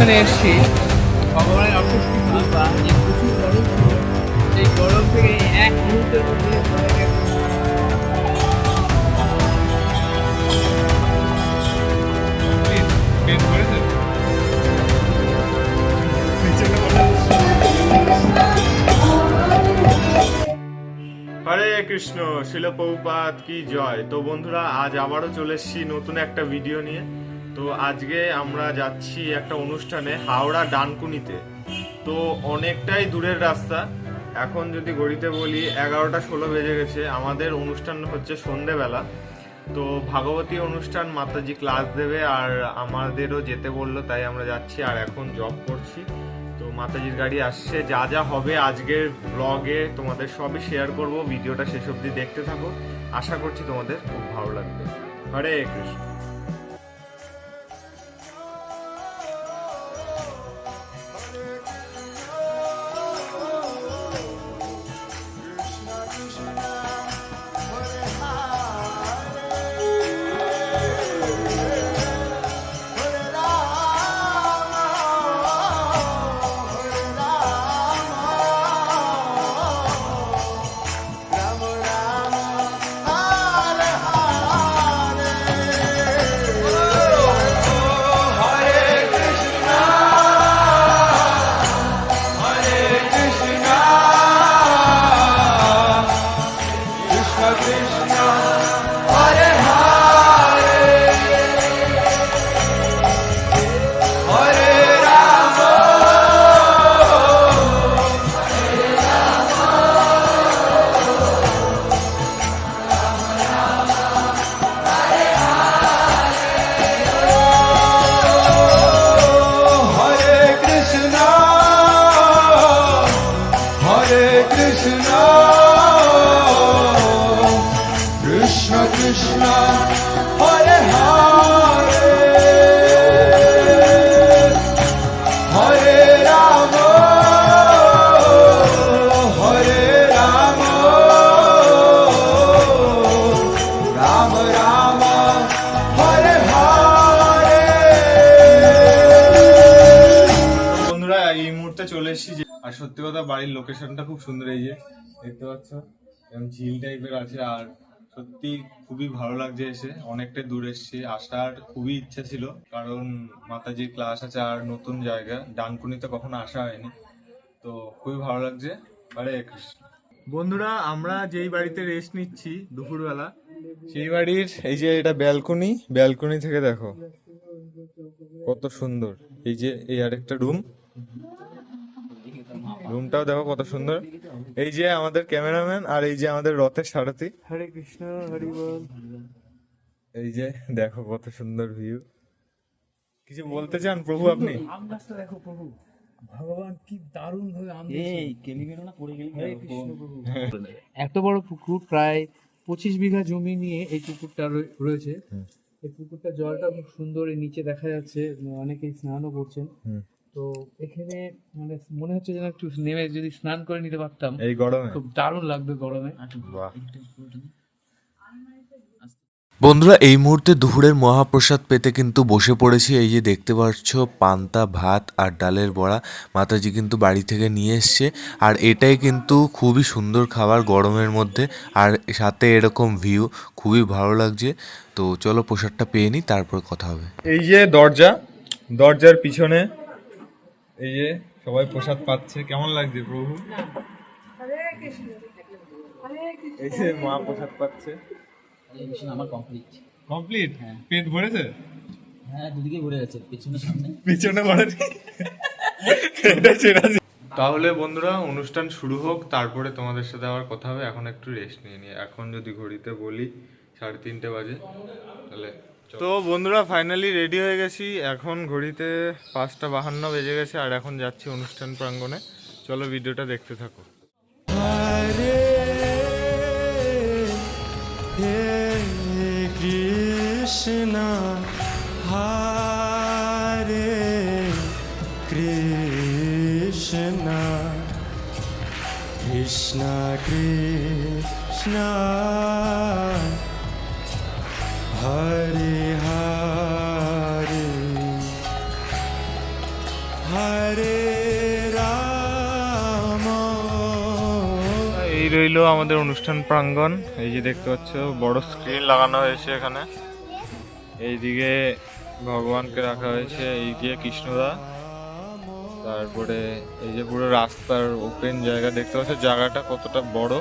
অনুষ্ঠানে এসেছি। ভগবানের অশেষ কৃপা যে প্রচুর গরম সেই গরম থেকে এক মুহূর্তের মধ্যে গেছে পেট ভরেছে হরে কৃষ্ণ শিল প্রভুপাত কি জয়। তো বন্ধুরা আজ আবারও চলে এসেছি নতুন একটা ভিডিও নিয়ে। তো আজকে আমরা যাচ্ছি একটা অনুষ্ঠানে হাওড়া ডানকুনিতে। তো অনেকটাই দূরের রাস্তা। এখন যদি গড়িতে বলি, এগারোটা ষোলো বেজে গেছে। আমাদের অনুষ্ঠান হচ্ছে সন্ধেবেলা। তো ভাগবতী অনুষ্ঠান মাতাজি ক্লাস দেবে আর আমাদেরও যেতে বলল, তাই আমরা যাচ্ছি আর এখন জব করছি। তো মাতাজির গাড়ি আসছে। যা যা হবে আজকের ব্লগে তোমাদের সবই শেয়ার করব। ভিডিওটা শেষ অবধি দেখতে থাকো। আশা করছি তোমাদের খুব ভালো লাগবে। হরে কৃষ্ণ। Ara এসেছি যে- আর সত্যি কথা বাড়ির লোকেশনটা খুব সুন্দর এই যে দেখতে পাচ্ছ? এরকম ঝিল টাইপের আছে আর সত্যি খুবই ভালো লাগছে এসে। অনেকটা দূর এসেছি। আসার খুবই ইচ্ছা ছিল কারণ মাতাজির ক্লাস আছে আর নতুন জায়গা। ডানকুনিতে কখনো আসা হয়নি। তো খুবই ভালো লাগছে। হরে কৃষ্ণ। বন্ধুরা আমরা যেই বাড়িতে রেস্ট নিচ্ছি দুপুরবেলা সেই বাড়ির এই যে এটা ব্যালকনি ব্যালকনি থেকে দেখো কত সুন্দর। এই যে এই আরেকটা রুম রুমটাও দেখো কত সুন্দর। এই যে আমাদের ক্যামেরাম্যান আর এই যে আমাদের রথের সারথি। হরে কৃষ্ণ হরি বল। এই যে দেখো কত সুন্দর ভিউ কিছু বলতে চান প্রভু আপনি? আম গাছটা দেখো প্রভু। ভগবান কি দারুণ ভাবে আম এই কেলি বেরো না পড়ে গেলি হরে কৃষ্ণ প্রভু। এত বড় পুকুর প্রায় পঁচিশ বিঘা জমি নিয়ে এই পুকুরটা রয়েছে। এই পুকুরটা জলটা খুব সুন্দর নিচে দেখা যাচ্ছে অনেকেই স্নানও করছেন। তো এখানে মানে মনে হচ্ছে যেন একটু নেমে যদি স্নান করে নিতে পারতাম এই গরমে। খুব দারুণ লাগবে গরমে। বন্ধুরা এই মুহূর্তে দুপুরের মহাপ্রসাদ পেতে কিন্তু বসে পড়েছি। এই যে দেখতে পাচ্ছ পান্তা ভাত আর ডালের বড়া মাতাজি কিন্তু বাড়ি থেকে নিয়ে এসছে। আর এটাই কিন্তু খুবই সুন্দর খাবার গরমের মধ্যে। আর সাথে এরকম ভিউ খুবই ভালো লাগছে। তো চলো প্রসাদটা পেয়ে নিই তারপর কথা হবে। এই যে দরজা দরজার পিছনে এই যে সবাই প্রসাদ পাচ্ছে। কেমন লাগছে প্রভু? এই যে মা প্রসাদ পাচ্ছে। আমার কমপ্লিট? কমপ্লিট পেট ভরেছে? হ্যাঁ দুদিকে ঘুরে গেছে পেছনে সামনে। পিছনে এটা তাহলে বন্ধুরা অনুষ্ঠান শুরু হোক তারপরে তোমাদের সাথে আবার কথা হবে। এখন একটু রেস্ট নিয়ে নিই। এখন যদি ঘড়িতে বলি সাড়ে তিনটে বাজে তাহলে তো বন্ধুরা ফাইনালি রেডি হয়ে গেছি। এখন ঘড়িতে পাঁচটা বাহান্ন বেজে গেছে আর এখন যাচ্ছি অনুষ্ঠান প্রাঙ্গণে। চলো ভিডিওটা দেখতে থাকো। Hare Krishna, Hare Hare Hare Ram. এই রইল আমাদের অনুষ্ঠান প্রাঙ্গণ। এই যে দেখতে পাচ্ছ, বড় স্ক্রিন লাগানো হয়েছে এখানে। এইদিকে ভগবানকে রাখা হয়েছে এই যে কৃষ্ণদা। তারপরে এই যে পুরো রাস্তার ওপেন জায়গা, দেখতে পাচ্ছ জায়গাটা কতটা বড়।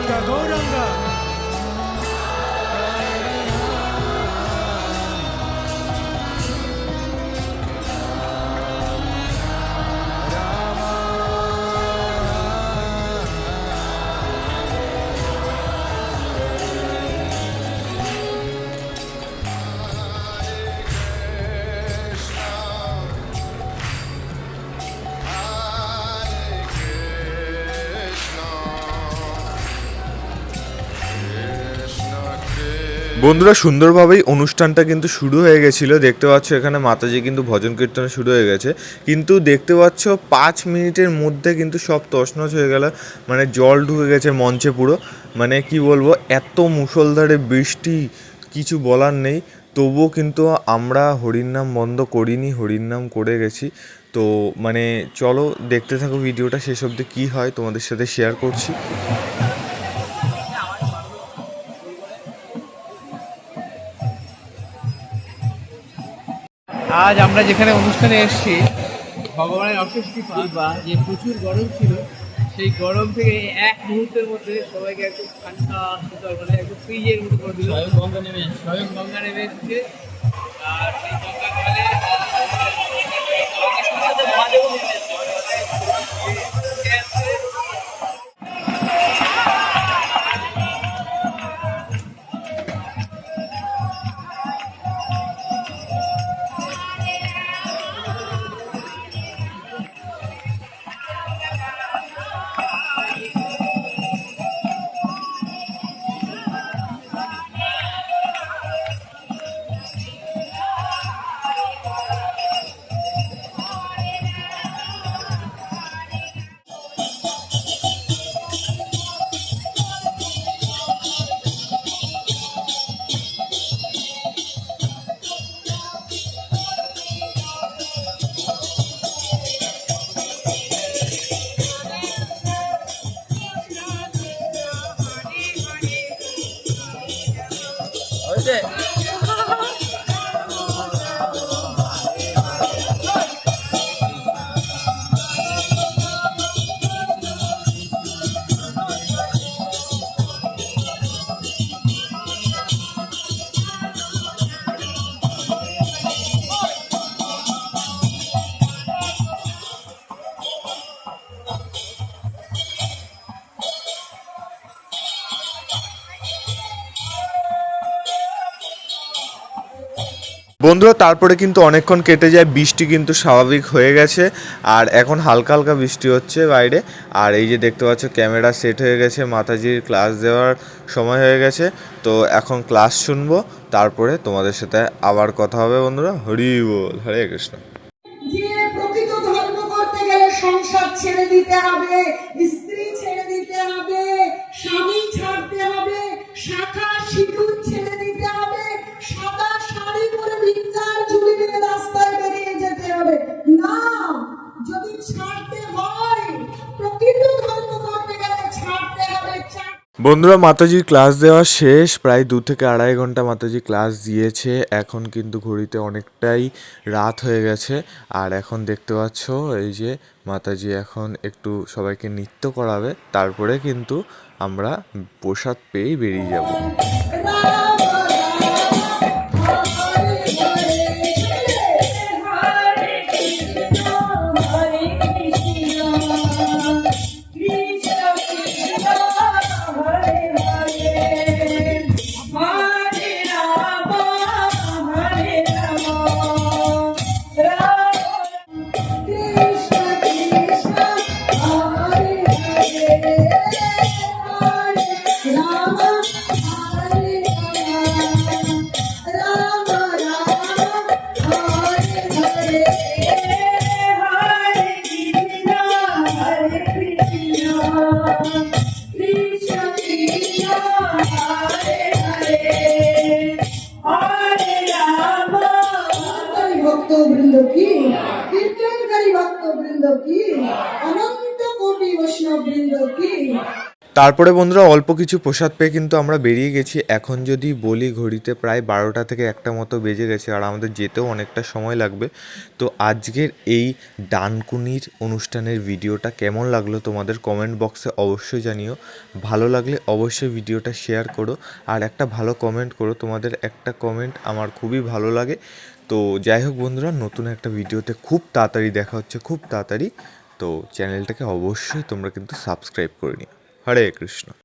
ఘోరంగా ఘోరంగా বন্ধুরা, সুন্দরভাবেই অনুষ্ঠানটা কিন্তু শুরু হয়ে গেছিল। দেখতে পাচ্ছ এখানে মাতাজি কিন্তু ভজন কীর্তন শুরু হয়ে গেছে। কিন্তু দেখতে পাচ্ছ পাঁচ মিনিটের মধ্যে কিন্তু সব তছনছ হয়ে গেল। মানে জল ঢুকে গেছে মঞ্চে পুরো। মানে কি বলব, এত মুষলধারে বৃষ্টি, কিছু বলার নেই। তবুও কিন্তু আমরা হরির নাম বন্ধ করিনি, হরির নাম করে গেছি। তো মানে চলো, দেখতে থাকো ভিডিওটা শেষ অবধি কী হয়, তোমাদের সাথে শেয়ার করছি। আজ আমরা যেখানে অনুষ্ঠানে এসেছি ভগবানের অশেষ কৃপা যে প্রচুর গরম ছিল সেই গরম থেকে এক মুহূর্তের মধ্যে সবাইকে একটু ঠান্ডা শীতল মানে একটু ফ্রিজের মতো করে দিল স্বয়ং গঙ্গা নেমে। স্বয়ং গঙ্গা নেমে এসেছে আর সেই গঙ্গা বন্ধুরা, তারপরে কিন্তু অনেকক্ষণ কেটে যায়, বৃষ্টি কিন্তু স্বাভাবিক হয়ে গেছে, আর এখন হালকা হালকা বৃষ্টি হচ্ছে বাইরে, আর এই যে দেখতে পাচ্ছ, ক্যামেরা সেট হয়ে গেছে, মাতাজির ক্লাস দেওয়ার সময় হয়ে গেছে, তো এখন ক্লাস শুনব, তারপরে তোমাদের সাথে আবার কথা হবে বন্ধুরা, হরি বল, হরে কৃষ্ণ। সংসার ছেড়ে দিতে হবে বন্ধুরা মাতাজির ক্লাস দেওয়া শেষ। প্রায় দু থেকে আড়াই ঘণ্টা মাতাজি ক্লাস দিয়েছে। এখন কিন্তু ঘড়িতে অনেকটাই রাত হয়ে গেছে। আর এখন দেখতে পাচ্ছ, এই যে মাতাজি এখন একটু সবাইকে নৃত্য করাবে। তারপরে কিন্তু আমরা প্রসাদ পেয়েই বেরিয়ে যাব। কি? কীর্তনকারী কি? অনন্ত কোটি কি? তারপরে বন্ধুরা অল্প কিছু প্রসাদ পেয়ে কিন্তু আমরা বেরিয়ে গেছি। এখন যদি বলি ঘড়িতে প্রায় বারোটা থেকে একটা মতো বেজে গেছে আর আমাদের যেতেও অনেকটা সময় লাগবে। তো আজকের এই ডানকুনির অনুষ্ঠানের ভিডিওটা কেমন লাগল তোমাদের কমেন্ট বক্সে অবশ্যই জানিও। ভালো লাগলে অবশ্যই ভিডিওটা শেয়ার করো। আর একটা ভালো কমেন্ট করো। তোমাদের একটা কমেন্ট আমার খুবই ভালো লাগে। তো যাই হোক বন্ধুরা, নতুন একটা ভিডিওতে খুব তাড়াতাড়ি দেখা হচ্ছে, খুব তাড়াতাড়ি। তো চ্যানেলটাকে অবশ্যই তোমরা কিন্তু সাবস্ক্রাইব করে নিও। হরে কৃষ্ণ।